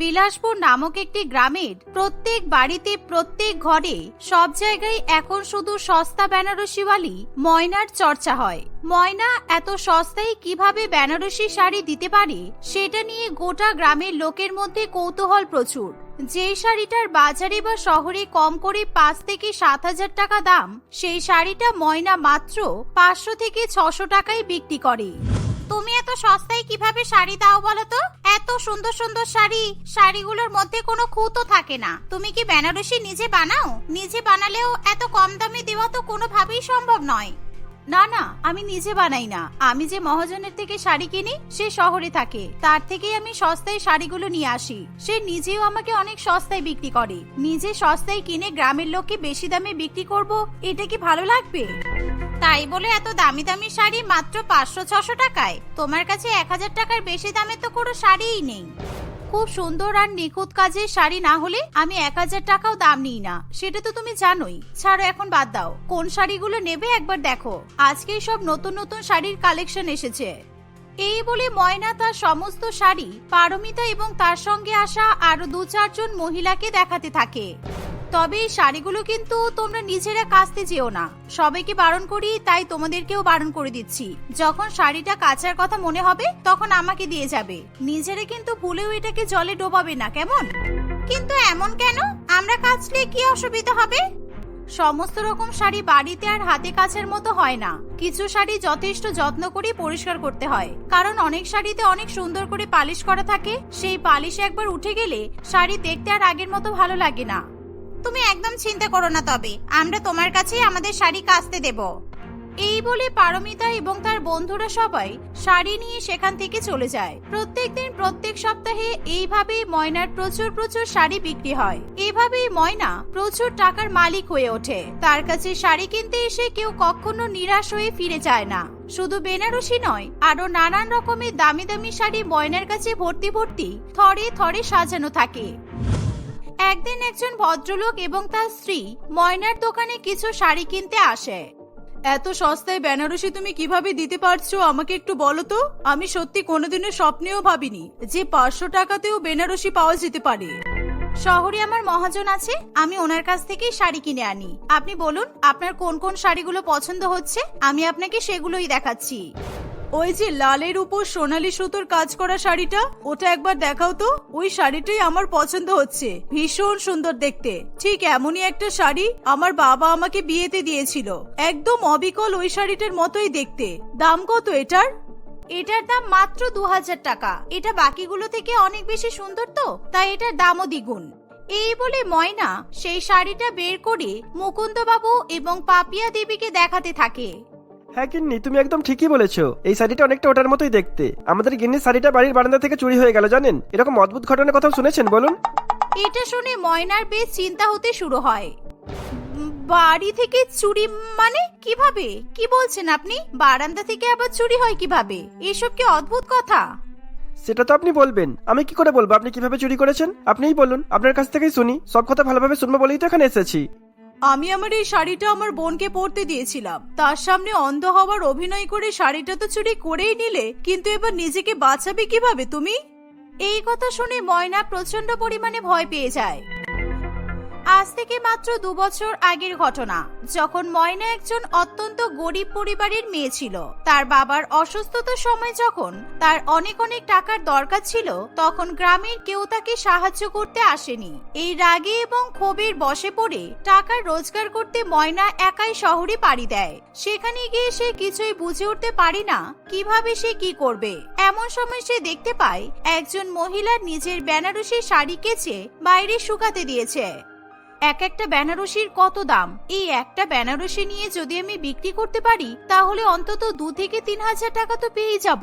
বিলাসপুর নামক একটি গ্রামের প্রত্যেক বাড়িতে, প্রত্যেক ঘরে, সব জায়গায় এখন শুধু সস্তা বেনারসিওয়ালি ময়নার চর্চা হয়। ময়না এত সস্তায় কীভাবে বেনারসি শাড়ি দিতে পারে, সেটা নিয়ে গোটা গ্রামের লোকের মধ্যে কৌতূহল প্রচুর। যেই শাড়িটার বাজারে বা শহরে কম করে পাঁচ থেকে সাত হাজার টাকা দাম, সেই শাড়িটা ময়না মাত্র পাঁচশো থেকে ছশো টাকায় বিক্রি করে। তুমি এত সস্তায় কীভাবে শাড়ি দাও বলো তো? এত সুন্দর সুন্দর শাড়ি, শাড়িগুলোর মধ্যে কোনো খুঁতো থাকে না। তুমি কি বেনারসি নিজে বানাও? নিজে বানালেও এত কম দামে দেওয়া তো কোনোভাবেই সম্ভব নয়। না না, আমি নিজে বানাই না। আমি যে মহাজনের থেকে শাড়ি কিনি, সে শহরে থাকে। তার থেকেই আমি সস্তায় শাড়িগুলো নিয়ে আসি। সে নিজেও আমাকে অনেক সস্তায় বিক্রি করে। নিজে সস্তায় কিনে গ্রামের লোককে বেশি দামে বিক্রি করব, এটা কি ভালো লাগবে? তাই বলে এত দামি দামি শাড়ি মাত্র পাঁচশো, ছশো টাকায়। তোমার কাছে এক হাজার টাকার বেশি দামে তো কোনো শাড়িই নেই। খুব সুন্দর আর নিখুঁত কাজের শাড়ি না হলে আমি এক হাজার টাকাও দাম নিই না। সেটা তো তুমি জানোই। ছাড়ো, এখন বাদ দাও। কোন শাড়িগুলো নেবে একবার দেখো। আজকে সব নতুন নতুন শাড়ির কালেকশন এসেছে। এই বলে ময়না তার সমস্ত শাড়ি পারমিতা এবং তার সঙ্গে আসা আরও দু চারজন মহিলাকে দেখাতে থাকে। তবে এই শাড়িগুলো কিন্তু তোমরা নিজেরা কাচতে যেও না। সবাইকে বারণ করি, তাই তোমাদেরকেও বারণ করে দিচ্ছি। যখন শাড়িটা কাচার কথা মনে হবে, তখন আমাকে দিয়ে যাবে। নিজেরা কিন্তু ভুলেও এটাকে জলে ডোবাবে না, কেমন? কিন্তু এমন কেন? আমরা কাচলে কি অসুবিধা হবে? সমস্ত রকম শাড়ি বাড়িতে আর হাতে কাছের মতো হয় না। কিছু শাড়ি যথেষ্ট যত্ন করে পরিষ্কার করতে হয়। কারণ অনেক শাড়িতে অনেক সুন্দর করে পালিশ করা থাকে। সেই পালিশ একবার উঠে গেলে শাড়ি দেখতে আর আগের মতো ভালো লাগে না। তুমি একদম চিন্তা করো না তবে। আমরা তোমার কাছেই আমাদের শাড়ি কাচতে দেব। এই বলে পারমিতা এবং তার বন্ধুরা সবাই শাড়ি নিয়ে সেখান থেকে চলে যায়। প্রত্যেকদিন প্রত্যেক সপ্তাহে এইভাবেই ময়নার প্রচুর প্রচুর শাড়ি বিক্রি হয়। এভাবেই ময়না প্রচুর টাকার মালিক হয়ে ওঠে। তার কাছে শাড়ি কিনতে এসে কেউ কখনো নিরাশ হয়ে ফিরে যায় না। শুধু বেনারসি নয় আরও নানান রকমের দামি দামি শাড়ি ময়নার কাছে ভর্তি ভর্তি থরে থরে সাজানো থাকে। একদিন একজন ভদ্রলোক এবং তার স্ত্রী ময়নার দোকানে কিছু শাড়ি কিনতে আসে। এত সস্তায় বেনারসি তুমি কীভাবে দিতে পারছ? আমাকে একটু বলো তো। আমি সত্যি কোনোদিনও স্বপ্নেও ভাবিনি যে পাঁচশো টাকাতেও বেনারসি পাওয়া যেতে পারে। শহরে আমার মহাজন আছে, আমি ওনার কাছ থেকেই শাড়ি কিনে আনি। আপনি বলুন, আপনার কোন কোন শাড়িগুলো পছন্দ হচ্ছে? আমি আপনাকে সেগুলোই দেখাচ্ছি। ওই যে লালের উপর সোনালি সুতোর কাজ করা শাড়িটা, ওটা একবার দেখাও তো। ওই শাড়িটাই আমার পছন্দ হচ্ছে। ভীষণ সুন্দর দেখতে। ঠিক এমনই একটা শাড়ি আমার বাবা আমাকে বিয়েতে দিয়েছিল। একদম অবিকল ওই শাড়িটার মতোই দেখতে। দাম কত এটার? এটার দাম মাত্র দু হাজার টাকা। এটা বাকিগুলো থেকে অনেক বেশি সুন্দর তো, তাই এটার দামও দ্বিগুণ। এই বলে ময়না সেই শাড়িটা বের করে মুকুন্দবাবু এবং পাপিয়া দেবীকে দেখাতে থাকে। হ্যাঁ গিন্নি তুমি একদম ঠিকই বলেছ। এই শাড়িটা অনেকটা ওটার মতোই দেখতে। আমাদের গিন্নির শাড়িটা বাড়ির বারান্দা থেকে চুরি হয়ে গেল জানেন? এরকম অদ্ভুত ঘটনার কথা শুনেছেন বলুন? এটা শুনে ময়নার বেশ চিন্তা হতে শুরু হয়। বাড়ি থেকে চুরি মানে কীভাবে? কি বলছেন আপনি? বারান্দা থেকে আবার চুরি হয় কীভাবে? এসব কি অদ্ভুত কথা? সেটা তো আপনি বলবেন। আমি কি করে বলব? আপনি কীভাবে চুরি করেছেন? আপনিই বলুন। আপনার কাছ থেকেই শুনি। সব কথা ভালোভাবে শুনব বলেই তো এখানে এসেছি। আমি আমার এই শাড়িটা আমার বোনকে পরতে দিয়েছিলাম। তার সামনে অন্ধ হওয়ার অভিনয় করে শাড়িটা তো চুরি করেই নিলে, কিন্তু এবার নিজেকে বাঁচাবে কীভাবে তুমি? এই কথা শুনে ময়না প্রচণ্ড পরিমাণে ভয় পেয়ে যায়। আজ থেকে মাত্র দু বছর আগের ঘটনা। যখন ময়না একজন অত্যন্ত গরিব পরিবারের মেয়ে ছিল, তার বাবার অসুস্থতার সময় যখন তার অনেক অনেক টাকার দরকার ছিল, তখন গ্রামের কেউ তাকে সাহায্য করতে আসেনি। এই রাগে এবং ক্ষোভের বসে পড়ে টাকা রোজগার করতে ময়না একাই শহরে পাড়ি দেয়। সেখানে গিয়ে সে কিছুই বুঝে উঠতে পারে না, কীভাবে সে কি করবে? এমন সময় সে দেখতে পায়, একজন মহিলা নিজের বেনারসি শাড়ি কেচে বাইরে শুকাতে দিয়েছে। এক একটা বেনারসির কত দাম? এই একটা বেনারসি নিয়ে যদি আমি বিক্রি করতে পারি, তাহলে অন্তত দু থেকে তিন হাজার টাকা তো পেয়ে যাব।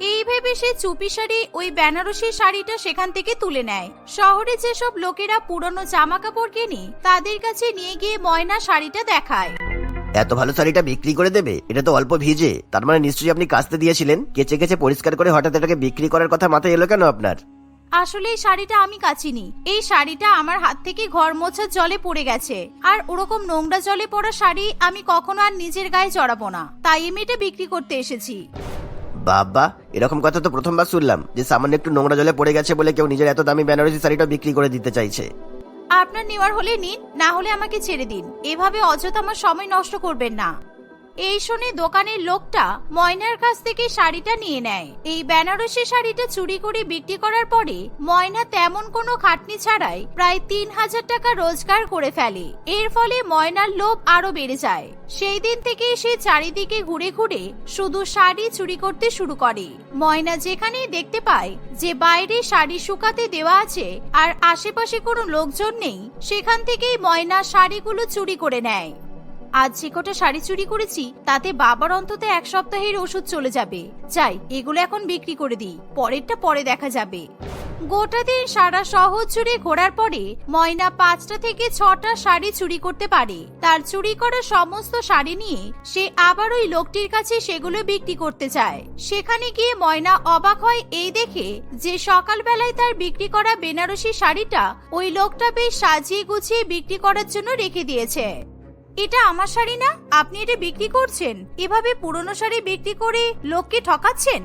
এই ভেবে সে চুপি শাড়ি, ওই বেনারসি শাড়িটা সেখান থেকে তুলে নেয়। শহরে যেসব লোকেরা পুরনো জামা কাপড় কেনে, তাদের কাছে নিয়ে গিয়ে ময়না শাড়িটা দেখায়। এত ভালো শাড়িটা বিক্রি করে দেবে? এটা তো অল্প ভিজে। তার মানে নিশ্চয়ই আপনি কাচতে দিয়েছিলেন? কেচে কেচে পরিষ্কার করে হঠাৎ এটাকে বিক্রি করার কথা মাথায় এলো কেন আপনার? আসলে এই শাড়িটা আমি কাচিনি। এই শাড়িটা আমার হাত থেকে ঘর মোছার জলে পড়ে গেছে। আর ওরকম নোংরা জলে পড়া শাড়ি আমি কখনো আর নিজের গায়ে জড়াবো না। তাই আমি এটা বিক্রি করতে এসেছি। বাবা এরকম কথা তো প্রথমবার শুনলাম যে সামান্য একটু নোংরা জলে পড়ে গেছে বলে কেউ নিজের এত দামি বেনারসি শাড়িটা বিক্রি করে দিতে চাইছে। আপনার নেওয়ার হলে নিন না হলে আমাকে ছেড়ে দিন। এভাবে অযথা আমার সময় নষ্ট করবেন না। এই শুনে দোকানের লোকটা ময়নার কাছ থেকে শাড়িটা নিয়ে নেয়। এই বেনারসি শাড়িটা চুরি করে বিক্রি করার পরে ময়না তেমন কোনো খাটনি ছাড়াই প্রায় তিন হাজার টাকা রোজগার করে ফেলে। এর ফলে ময়নার লোভ আরও বেড়ে যায়। সেই দিন থেকে সে চারিদিকে ঘুরে ঘুরে শুধু শাড়ি চুরি করতে শুরু করে। ময়না যেখানেই দেখতে পায় যে বাইরে শাড়ি শুকাতে দেওয়া আছে আর আশেপাশে কোনো লোকজন নেই, সেখান থেকেই ময়না শাড়িগুলো চুরি করে নেয়। আজ যে কটা শাড়ি চুরি করেছি, তাতে বাবার অন্তত এক সপ্তাহের ওষুধ চলে যাবে। যাই, এগুলো এখন বিক্রি করে দিই। পরেরটা পরে দেখা যাবে। গোটা দিন সারা শহর জুড়ে ঘোরার পরে ময়না পাঁচটা থেকে ছটা শাড়ি চুরি করতে পারে। তার চুরি করা সমস্ত শাড়ি নিয়ে সে আবার ওই লোকটির কাছে সেগুলো বিক্রি করতে চায়। সেখানে গিয়ে ময়না অবাক হয় এই দেখে যে সকালবেলায় তার বিক্রি করা বেনারসি শাড়িটা ওই লোকটা বেশ সাজিয়ে গুছিয়ে বিক্রি করার জন্য রেখে দিয়েছে। এটা আমার শাড়ি না? আপনি এটা বিক্রি করছেন? এভাবে পুরনো শাড়ি বিক্রি করে লোককে ঠকাচ্ছেন?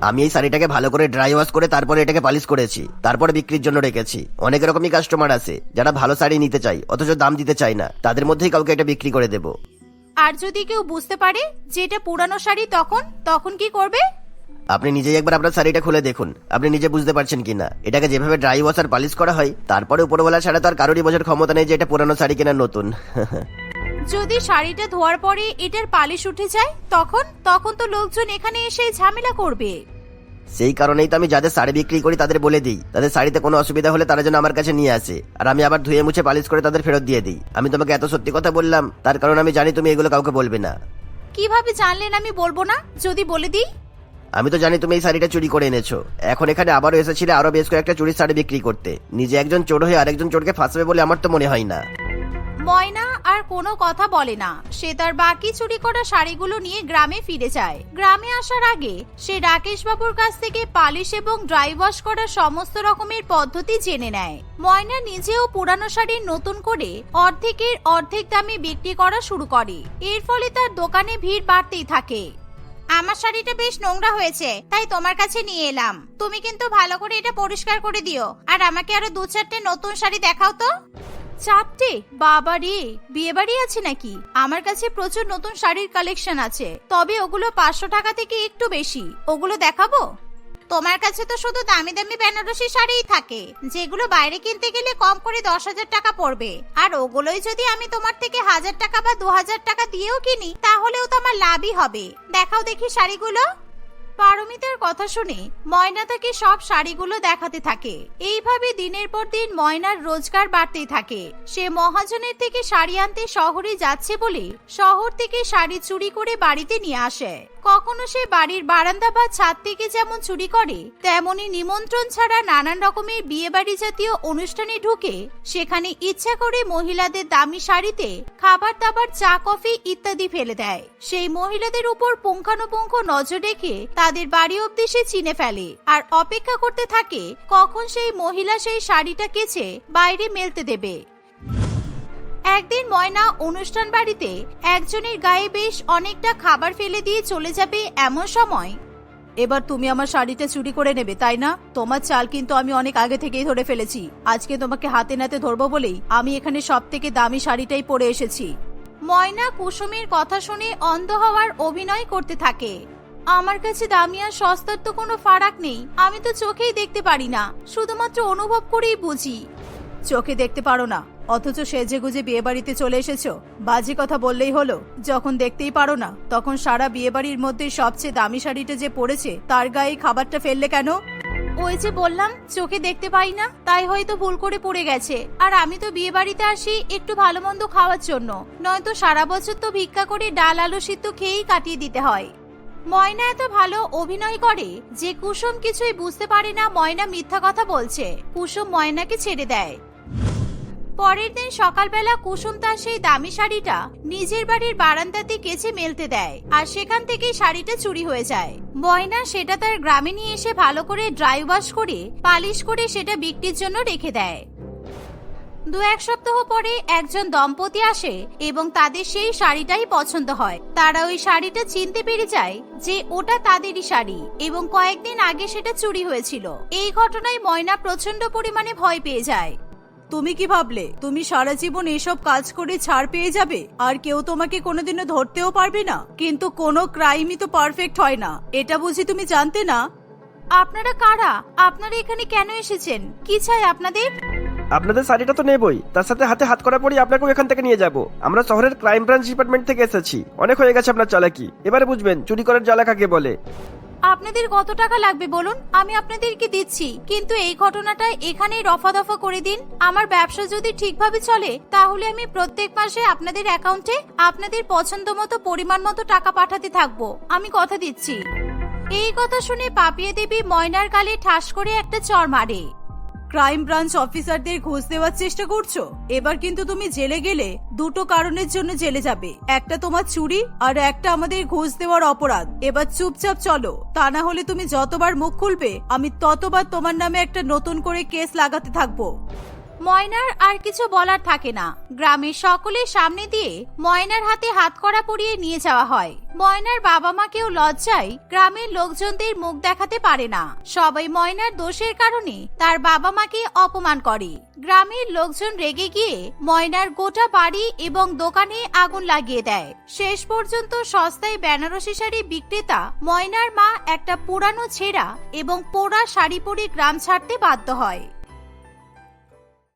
আমি এই শাড়িটাকে ভালো করে ড্রাই ওয়াশ করে তারপরে এটাকে পালিশ করেছি। তারপরে বিক্রির জন্য রেখেছি। অনেক রকমই কাস্টমার আছে যারা ভালো শাড়ি নিতে চাই অথচ দাম দিতে চায় না। তাদের মধ্যেই কাউকে এটা বিক্রি করে দেবো। আর যদি কেউ বুঝতে পারে যে এটা পুরানো শাড়ি তখন তখন কি করবে? আপনি নিজেই একবার আপনার শাড়িটা খুলে দেখুন। আপনি নিজে বুঝতে পারছেন কিনা এটাকে যেভাবে ড্রাই ওয়াশ আর পালিশ করা হয় তারপরে উপরওয়ালা ছাড়া তো আর কারোরই বোঝার ক্ষমতা নেই যে এটা পুরানো শাড়ি কেনা নতুন। যদি শাড়িটা ধোয়ার পরে এটার পালিশ উঠে যায় তখন তখন তো লোকজন এখানে এসে ঝামেলা করবে। সেই কারণেই তো আমি যাদের শাড়ি বিক্রি করি তাদের বলে দিই। তাদের শাড়িতে কোনো অসুবিধা হলে তারা যেন আমার কাছে নিয়ে আসে। আর আমি আবার ধুয়ে মুছে পালিশ করে তাদের ফেরত দিয়ে দিই। আমি তোমাকে এত সত্যি কথা বললাম তার কারণ আমি জানি তুমি এগুলো কাউকে বলবে না। কীভাবে জানলেন আমি বলব না? যদি বলে দিই? আমি তো জানি তুমি এই শাড়িটা চুরি করে এনেছো। এখন এখানে আবারও এসেছিলে আরও বেশ কয়েকটা চুরির শাড়ি বিক্রি করতে। নিজে একজন চোর হয়ে আরেকজন চোরকে ফাঁসবে বলে আমার তো মনে হয় না। ময়না আর কোনো কথা বলে না। সে তার বাকি চুরি করা শাড়িগুলো নিয়ে গ্রামে ফিরে যায়। গ্রামে আসার আগে সে রাকেশ বাবুর কাছ থেকে পালিশ এবং ড্রাই ওয়াশ করার সমস্ত রকমের পদ্ধতি জেনে নেয়। ময়না নিজেও পুরানো শাড়ি নতুন করে অর্ধেকের অর্ধেক দামে বিক্রি করা শুরু করে। এর ফলে তার দোকানে ভিড় বাড়তেই থাকে। আমার শাড়িটা বেশ নোংরা হয়েছে, তাই তোমার কাছে নিয়ে এলাম। তুমি কিন্তু ভালো করে এটা পরিষ্কার করে দিও। আর আমাকে আরও দু চারটে নতুন শাড়ি দেখাও তো। চারটে বাবা রে বিয়ে বাড়ি আছে নাকি? আমার কাছে প্রচুর নতুন শাড়ির কালেকশন আছে। তবে ওগুলো পাঁচশো টাকা থেকে একটু বেশি। ওগুলো দেখাবো? তোমার কাছে তো শুধু দামি দামি বেনারসি শাড়িই থাকে, যেগুলো বাইরে কিনতে গেলে কম করে দশ হাজার টাকা পড়বে। আর ওগুলোই যদি আমি তোমার থেকে হাজার টাকা বা দু হাজার টাকা দিয়েও কিনি, তাহলেও তো আমার লাভই হবে। দেখাও দেখি শাড়িগুলো। পারমিতার কথা শুনে ময়না তাকে সব শাড়িগুলো দেখাতে থাকে। এইভাবে দিনের পর দিন ময়নার রোজগার বাড়তেই থাকে। সে মহাজনের থেকে শাড়ি আনতে শহরে যাচ্ছে বলে শহর থেকে শাড়ি চুরি করে বাড়িতে নিয়ে আসে। কখনো সে বাড়ির বারান্দা বা ছাদ থেকে যেমন চুরি করে, তেমনি নিমন্ত্রণ ছাড়া নানান রকমের বিয়ে বাড়ি জাতীয় অনুষ্ঠানে ঢুকে, সেখানে ইচ্ছা করে মহিলাদের দামি শাড়িতে খাবার দাবার, চা, কফি ইত্যাদি ফেলে দেয়। সেই মহিলাদের উপর পুঙ্খানুপুঙ্খ নজর রেখে তাদের বাড়ি অব্দি সে চিনে ফেলে আর অপেক্ষা করতে থাকে কখন সেই মহিলা সেই শাড়িটা কেচে বাইরে মেলতে দেবে। একদিন ময়না অনুষ্ঠান বাড়িতে একজনের গায়ে বেশ অনেকটা খাবার ফেলে দিয়ে চলে যাবে এমন সময়। এবার তুমি আমার শাড়িটা চুরি করে নেবে, তাই না? তোমার চাল কিন্তু আমি অনেক আগে থেকেই ধরে ফেলেছি। আজকে তোমাকে হাতে নাতে ধরবো বলেই আমি এখানে সব থেকে দামি শাড়িটাই পরে এসেছি। ময়না কুসুমের কথা শুনে অন্ধ হওয়ার অভিনয় করতে থাকে। আমার কাছে দামি আর সস্তার তো কোনো ফারাক নেই, আমি তো চোখেই দেখতে পারি না। শুধুমাত্র অনুভব করেই বুঝি। চোখে দেখতে পারো না। অথচ সেজে গুজে বিয়ে বাড়িতে চলে এসেছ। বাজে কথা বললেই হলো, যখন দেখতেই পারো না, তখন সারা বিয়ে বাড়ির মধ্যে সবচেয়ে দামি শাড়িটা যে পড়েছে তার গায়ে খাবারটা ফেললে কেন? ওই যে বললাম, চোখে দেখতে পাই না, তাই হয়তো ভুল করে পড়ে গেছে। আর আমি তো বিয়ে বাড়িতে আসি একটু ভালো মন্দ খাওয়ার জন্য। নয়তো সারা বছর তো ভিক্ষা করে ডাল আলু সিদ্ধ খেয়েই কাটিয়ে দিতে হয়। ময়না এত ভালো অভিনয় করে, যে কুসুম কিছুই বুঝতে পারে না ময়না মিথ্যা কথা বলছে। কুসুম ময়নাকে ছেড়ে দেয়। পরের দিন সকালবেলা কুসুম তার সেই দামি শাড়িটা নিজের বাড়ির বারান্দাতে কেচে মেলতে দেয়, আর সেখান থেকেই শাড়িটা চুরি হয়ে যায়। ময়না সেটা তার গ্রামে নিয়ে এসে ভালো করে ড্রাই ওয়াশ করে, পালিশ করে সেটা বিক্রির জন্য রেখে দেয়। দু এক সপ্তাহ পরে একজন দম্পতি আসে এবং তাদের সেই শাড়িটাই পছন্দ হয়। তারা ওই শাড়িটা চিনতে পেরে যায় যে ওটা তাদেরই শাড়ি এবং কয়েকদিন আগে সেটা চুরি হয়েছিল। এই ঘটনায় ময়না প্রচণ্ড পরিমাণে ভয় পেয়ে যায়। তুমি কি ভাবলে? তুমি সারা জীবন এসব কাজ করে ছাড় পেয়ে যাবে? আর কেউ তোমাকে কোনোদিনও ধরতেও পারবে না। কিন্তু কোনো ক্রাইমই তো পারফেক্ট হয় না। এটা বুঝি তুমি জানতে না? আপনারা কারা? আপনারা এখানে কেন এসেছেন? কি চাই আপনাদের? আপনাদের শাড়িটা তো নেবই। তার সাথে হাতে হাত করা পরই আপনাকেও এখান থেকে নিয়ে যাব। আমরা শহরের ক্রাইম ব্রাঞ্চ ডিপার্টমেন্ট থেকে এসেছি। অনেক হয়ে গেছে আপনার চালাকি। এবারে বুঝবেন চুরি করার জ্বালা কাকে বলে? আপনাদের কত টাকা লাগবে বলুন? আমি আপনাদেরকে দিচ্ছি। কিন্তু এই ঘটনাটা এখানেই রফা দফা করে দিন। আমার ব্যবসা যদি ঠিকভাবে চলে, তাহলে আমি প্রত্যেক মাসে আপনাদের অ্যাকাউন্টে আপনাদের পছন্দ মতো পরিমাণ মতো টাকা পাঠাতে থাকব। আমি কথা দিচ্ছি। এই কথা শুনে পাপিয়া দেবী ময়নার গালে ঠাস করে একটা চর মারে। ক্রাইম ব্রাঞ্চ অফিসারদের ঘুষ দেওয়ার চেষ্টা করছ? এবার কিন্তু তুমি জেলে গেলে দুটো কারণের জন্য জেলে যাবে। একটা তোমার চুরি আর একটা আমাদের ঘুষ দেওয়ার অপরাধ। এবার চুপচাপ চলো। তা না হলে তুমি যতবার মুখ খুলবে, আমি ততবার তোমার নামে একটা নতুন করে কেস লাগাতে থাকব। ময়নার আর কিছু বলার থাকে না। গ্রামের সকলের সামনে দিয়ে ময়নার হাতে হাত করা পরিয়ে নিয়ে যাওয়া হয়। ময়নার বাবা মাকেও লজ্জায় গ্রামের লোকজনদের মুখ দেখাতে পারে না। সবাই ময়নার দোষের কারণে তার বাবা মাকে অপমান করে। গ্রামের লোকজন রেগে গিয়ে ময়নার গোটা বাড়ি এবং দোকানে আগুন লাগিয়ে দেয়। শেষ পর্যন্ত সস্তায় বেনারসি শাড়ি বিক্রেতা ময়নার মা একটা পুরানো ছেঁড়া এবং পোড়া শাড়ি পরে গ্রাম ছাড়তে বাধ্য হয়।